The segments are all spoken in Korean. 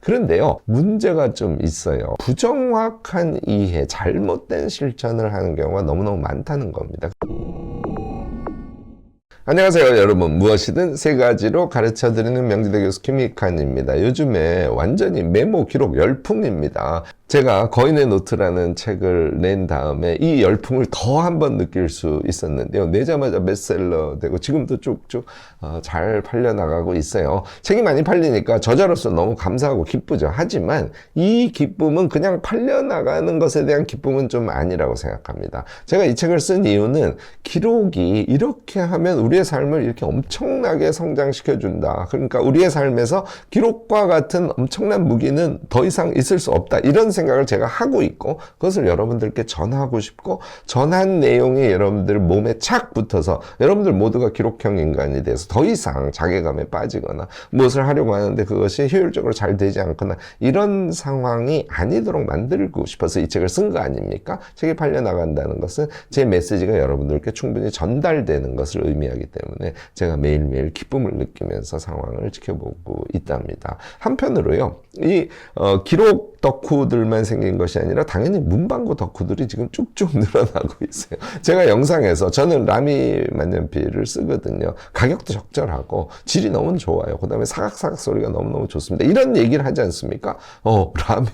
그런데요, 문제가 좀 있어요. 부정확한 이해, 잘못된 실천을 하는 경우가 너무너무 많다는 겁니다. 안녕하세요 여러분 무엇이든 세 가지로 가르쳐 드리는 명지대 교수 김익환입니다 요즘에 완전히 메모 기록 열풍입니다 제가 거인의 노트라는 책을 낸 다음에 이 열풍을 더 한 번 느낄 수 있었는데요 내자마자 베스트셀러 되고 지금도 쭉쭉 어, 잘 팔려 나가고 있어요 책이 많이 팔리니까 저자로서 너무 감사하고 기쁘죠 하지만 이 기쁨은 그냥 팔려 나가는 것에 대한 기쁨은 좀 아니라고 생각합니다 제가 이 책을 쓴 이유는 기록이 이렇게 하면 우리의 삶을 이렇게 엄청나게 성장시켜 준다. 그러니까 우리의 삶에서 기록과 같은 엄청난 무기는 더 이상 있을 수 없다. 이런 생각을 제가 하고 있고 그것을 여러분들께 전하고 싶고 전한 내용이 여러분들 몸에 착 붙어서 여러분들 모두가 기록형 인간이 돼서 더 이상 자괴감에 빠지거나 무엇을 하려고 하는데 그것이 효율적으로 잘 되지 않거나 이런 상황이 아니도록 만들고 싶어서 이 책을 쓴 거 아닙니까? 책이 팔려 나간다는 것은 제 메시지가 여러분들께 충분히 전달되는 것을 의미하기 때문에 제가 매일매일 기쁨을 느끼면서 상황을 지켜보고 있답니다. 한편으로요, 이 어, 기록 덕후들만 생긴 것이 아니라 당연히 문방구 덕후들이 지금 쭉쭉 늘어나고 있어요. 제가 영상에서 저는 라미 만년필을 쓰거든요. 가격도 적절하고 질이 너무 좋아요. 그 다음에 사각사각 소리가 너무너무 좋습니다. 이런 얘기를 하지 않습니까? 어, 라미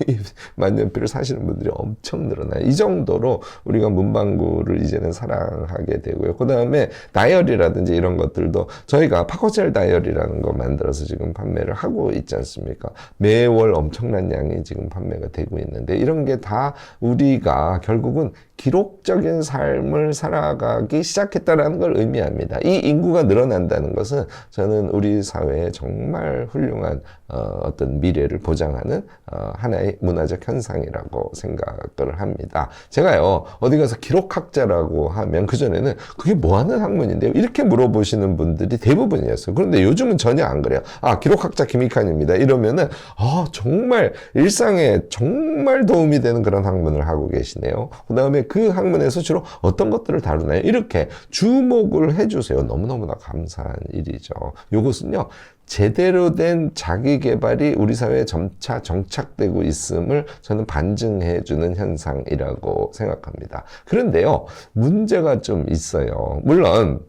만년필을 사시는 분들이 엄청 늘어나요. 이 정도로 우리가 문방구를 이제는 사랑하게 되고요. 그 다음에 다이어리라든지 이런 것들도 저희가 파코젤 다이어리라는 거 만들어서 지금 판매를 하고 있지 않습니까? 매월 엄청난 양이 지금 판매가 되고 있는데 이런 게 다 우리가 결국은 기록적인 삶을 살아가기 시작했다라는 걸 의미합니다. 이 인구가 늘어난다는 것은 저는 우리 사회에 정말 훌륭한 어, 어떤 미래를 보장하는 어, 하나의 문화적 현상이라고 생각을 합니다. 제가요 어디 가서 기록학자라고 하면 그 전에는 그게 뭐 하는 학문인데요 이렇게 물어보시는 분들이 대부분이었어요. 그런데 요즘은 전혀 안 그래요. 아 기록학자 김익환입니다. 이러면은 아 정말 일상에 정말 도움이 되는 그런 학문을 하고 계시네요. 그 다음에 그 학문에서 주로 어떤 것들을 다루나요? 이렇게 주목을 해주세요. 너무너무나 감사한 일이죠. 요것은요, 제대로 된 자기 개발이 우리 사회에 점차 정착되고 있음을 저는 반증해 주는 현상이라고 생각합니다. 그런데요, 문제가 좀 있어요. 물론,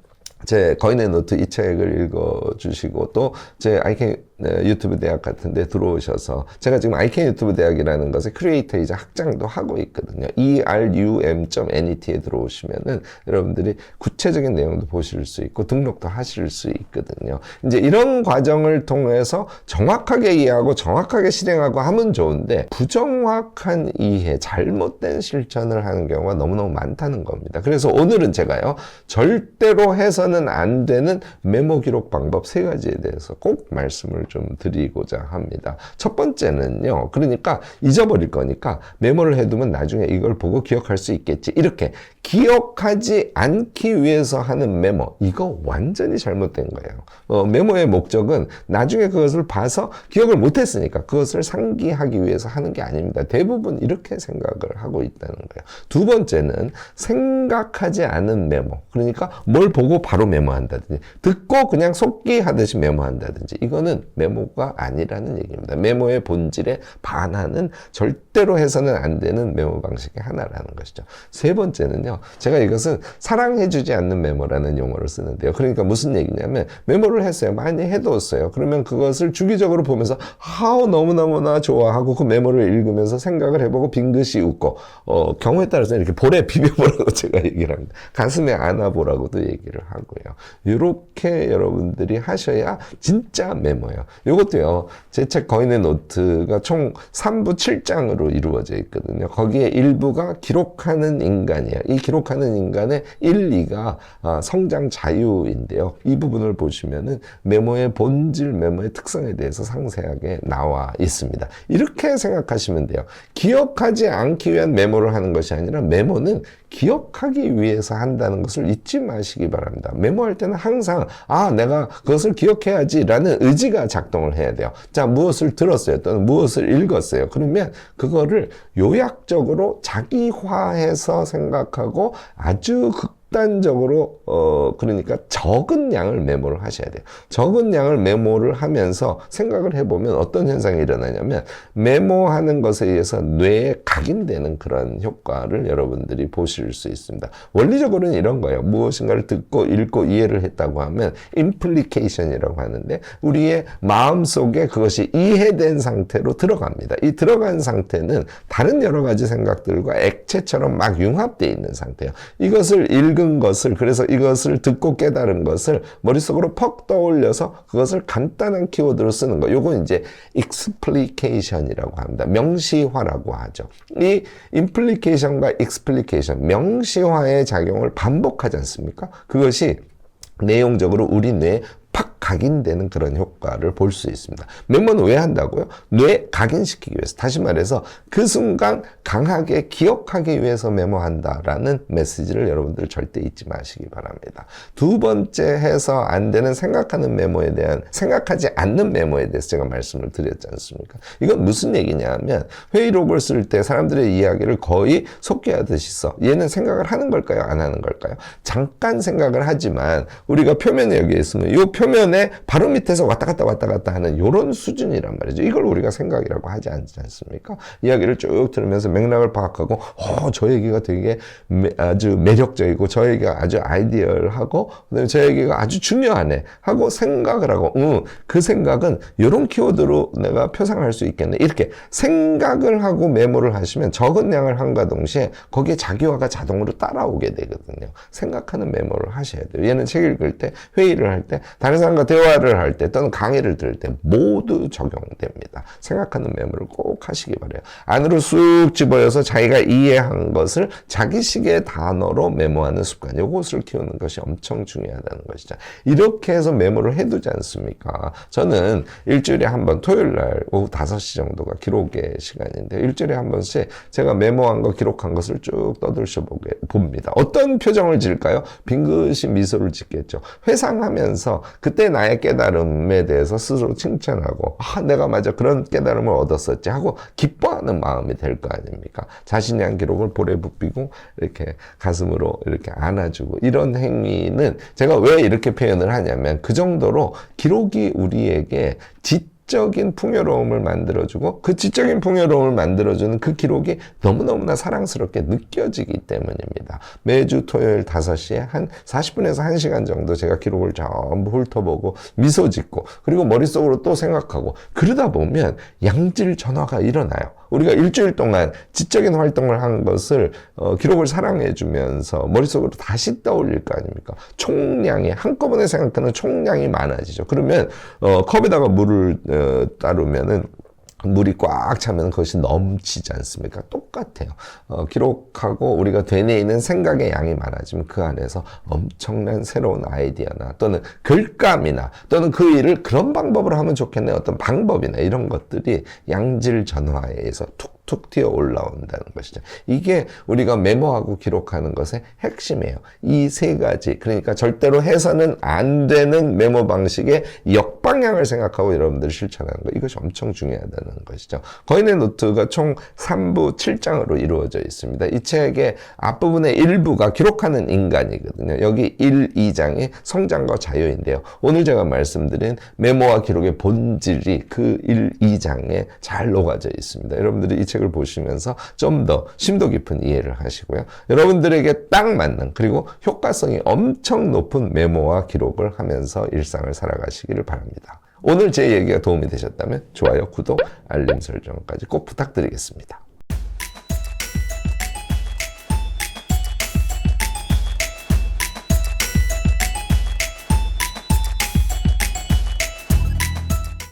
제 거인의 노트 이 책을 읽어주시고 또 제 아이캔 유튜브 대학 같은 데 들어오셔서 제가 지금 아이캔 유튜브 대학이라는 것에 크리에이터이자 학장도 하고 있거든요. erum.net에 들어오시면은 여러분들이 구체적인 내용도 보실 수 있고 등록도 하실 수 있거든요. 이제 이런 과정을 통해서 정확하게 이해하고 정확하게 실행하고 하면 좋은데 부정확한 이해, 잘못된 실천을 하는 경우가 너무너무 많다는 겁니다. 그래서 오늘은 제가요, 절대로 해서는 안 되는 메모 기록 방법 세 가지에 대해서 꼭 말씀을 좀 드리고자 합니다. 첫 번째는요, 그러니까 잊어버릴 거니까 메모를 해두면 나중에 이걸 보고 기억할 수 있겠지. 이렇게 기억하지 않기 위해서 하는 메모, 이거 완전히 잘못된 거예요. 어, 메모의 목적은 나중에 그것을 봐서 기억을 못했으니까 그것을 상기하기 위해서 하는 게 아닙니다. 대부분 이렇게 생각을 하고 있다는 거예요. 두 번째는 생각하지 않은 메모. 그러니까 뭘 보고 바로 메모한다든지, 듣고 그냥 속기 하듯이 메모한다든지, 이거는 메모가 아니라는 얘기입니다. 메모의 본질에 반하는 절대로 해서는 안 되는 메모 방식의 하나라는 것이죠. 세 번째는요, 제가 이것은 사랑해주지 않는 메모라는 용어를 쓰는데요. 그러니까 무슨 얘기냐면, 메모를 했어요. 많이 해뒀어요. 그러면 그것을 주기적으로 보면서, 아우, 너무너무나 좋아하고 그 메모를 읽으면서 생각을 해보고 빙긋이 웃고, 어, 경우에 따라서 이렇게 볼에 비벼보라고 제가 얘기를 합니다. 가슴에 안아보라고도 얘기를 하고요. 이렇게 여러분들이 하셔야 진짜 메모예요. 이것도요, 제 책 거인의 노트가 총 3부 7장으로 이루어져 있거든요. 거기에 일부가 기록하는 인간이야. 이 기록하는 인간의 1, 2가 아, 성장 자유인데요. 이 부분을 보시면은 메모의 본질, 메모의 특성에 대해서 상세하게 나와 있습니다. 이렇게 생각하시면 돼요. 기억하지 않기 위한 메모를 하는 것이 아니라 메모는 기억하기 위해서 한다는 것을 잊지 마시기 바랍니다. 메모할 때는 항상 아 내가 그것을 기억해야지 라는 의지가 작동을 해야 돼요. 자 무엇을 들었어요 또는 무엇을 읽었어요. 그러면 그거를 요약적으로 자기화해서 생각하고 아주 극단적으로 어 그러니까 적은 양을 메모를 하셔야 돼요. 적은 양을 메모를 하면서 생각을 해보면 어떤 현상이 일어나냐면 메모하는 것에 의해서 뇌에 각인되는 그런 효과를 여러분들이 보실 수 있습니다. 원리적으로는 이런 거예요. 무엇인가를 듣고 읽고 이해를 했다고 하면 implication이라고 하는데 우리의 마음 속에 그것이 이해된 상태로 들어갑니다. 이 들어간 상태는 다른 여러 가지 생각들과 액체처럼 막 융합되어 있는 상태예요. 이것을 읽은 것을 그래서 이것을 듣고 깨달은 것을 머릿속으로 퍽 떠올려서 그것을 간단한 키워드로 쓰는 거. 요건 이제 explication이라고 합니다. 명시화라고 하죠. 이 implication과 explication, 명시화의 작용을 반복하지 않습니까? 그것이 내용적으로 우리 뇌에 팍 각인되는 그런 효과를 볼 수 있습니다. 메모는 왜 한다고요? 뇌 각인시키기 위해서. 다시 말해서 그 순간 강하게 기억하기 위해서 메모한다라는 메시지를 여러분들 절대 잊지 마시기 바랍니다. 두 번째 해서 안 되는 생각하는 메모에 대한 생각하지 않는 메모에 대해서 제가 말씀을 드렸지 않습니까? 이건 무슨 얘기냐면 회의록을 쓸 때 사람들의 이야기를 거의 속기하듯이 써. 얘는 생각을 하는 걸까요? 안 하는 걸까요? 잠깐 생각을 하지만 우리가 표면에 여기 있으면 이 표면 에 바로 밑에서 왔다 갔다 왔다 갔다 하는 이런 수준이란 말이죠. 이걸 우리가 생각이라고 하지 않지 않습니까? 이야기를 쭉 들으면서 맥락을 파악하고 어, 저 얘기가 되게 매- 아주 매력적이고 저 얘기가 아주 아이디얼하고 그다음에 저 얘기가 아주 중요하네 하고 생각을 하고 응, 그 생각은 이런 키워드로 내가 표상할 수 있겠네. 이렇게 생각을 하고 메모를 하시면 적은 양을 한과 동시에 거기에 자기화가 자동으로 따라오게 되거든요. 생각하는 메모를 하셔야 돼요. 얘는 책 읽을 때, 회의를 할 때, 다른 사람과 대화를 할 때, 또는 강의를 들을 때 모두 적용됩니다. 생각하는 메모를 꼭 하시기 바래요. 안으로 쑥 집어여서 자기가 이해한 것을 자기식의 단어로 메모하는 습관, 이것을 키우는 것이 엄청 중요하다는 것이죠. 이렇게 해서 메모를 해두지 않습니까? 저는 일주일에 한 번 토요일 날 오후 5시 정도가 기록의 시간인데 일주일에 한 번씩 제가 메모한 거 기록한 것을 쭉 떠들셔 보게 봅니다. 어떤 표정을 지을까요? 빙긋이 미소를 짓겠죠. 회상하면서 그때 나의 깨달음에 대해서 스스로 칭찬하고 아 내가 맞아 그런 깨달음을 얻었었지 하고 기뻐하는 마음이 될 거 아닙니까? 자신이 한 기록을 볼에 붓비고 이렇게 가슴으로 이렇게 안아주고 이런 행위는 제가 왜 이렇게 표현을 하냐면 그 정도로 기록이 우리에게 지 지적인 풍요로움을 만들어주고 그 지적인 풍요로움을 만들어주는 그 기록이 너무너무나 사랑스럽게 느껴지기 때문입니다. 매주 토요일 5시에 한 40분에서 1시간 정도 제가 기록을 전부 훑어보고 미소 짓고 그리고 머릿속으로 또 생각하고 그러다 보면 양질 전화가 일어나요. 우리가 일주일 동안 지적인 활동을 한 것을 어, 기록을 사랑해 주면서 머릿속으로 다시 떠올릴 거 아닙니까? 총량이 한꺼번에 생각하는 총량이 많아지죠. 그러면 어, 컵에다가 물을 어, 따르면은 물이 꽉 차면 그것이 넘치지 않습니까? 똑같아요. 어, 기록하고 우리가 되뇌이는 생각의 양이 많아지면 그 안에서 엄청난 새로운 아이디어나 또는 글감이나 또는 그 일을 그런 방법으로 하면 좋겠네 어떤 방법이나 이런 것들이 양질 전화에 의해서 툭툭 튀어 올라온다는 것이죠. 이게 우리가 메모하고 기록하는 것의 핵심이에요. 이 세 가지. 그러니까 절대로 해서는 안 되는 메모 방식의 역방향을 생각하고 여러분들이 실천하는 거. 이것이 엄청 중요하다는 것이죠. 거인의 노트가 총 3부 7장으로 이루어져 있습니다. 이 책의 앞부분의 일부가 기록하는 인간이거든요. 여기 1, 2장이 성장과 자유인데요. 오늘 제가 말씀드린 메모와 기록의 본질이 그 1, 2장에 잘 녹아져 있습니다. 여러분들이 이 책을 보시면서 좀 더 심도 깊은 이해를 하시고요. 여러분들에게 딱 맞는 그리고 효과성이 엄청 높은 메모와 기록을 하면서 일상을 살아가시기를 바랍니다. 오늘 제 얘기가 도움이 되셨다면 좋아요, 구독, 알림 설정까지 꼭 부탁드리겠습니다.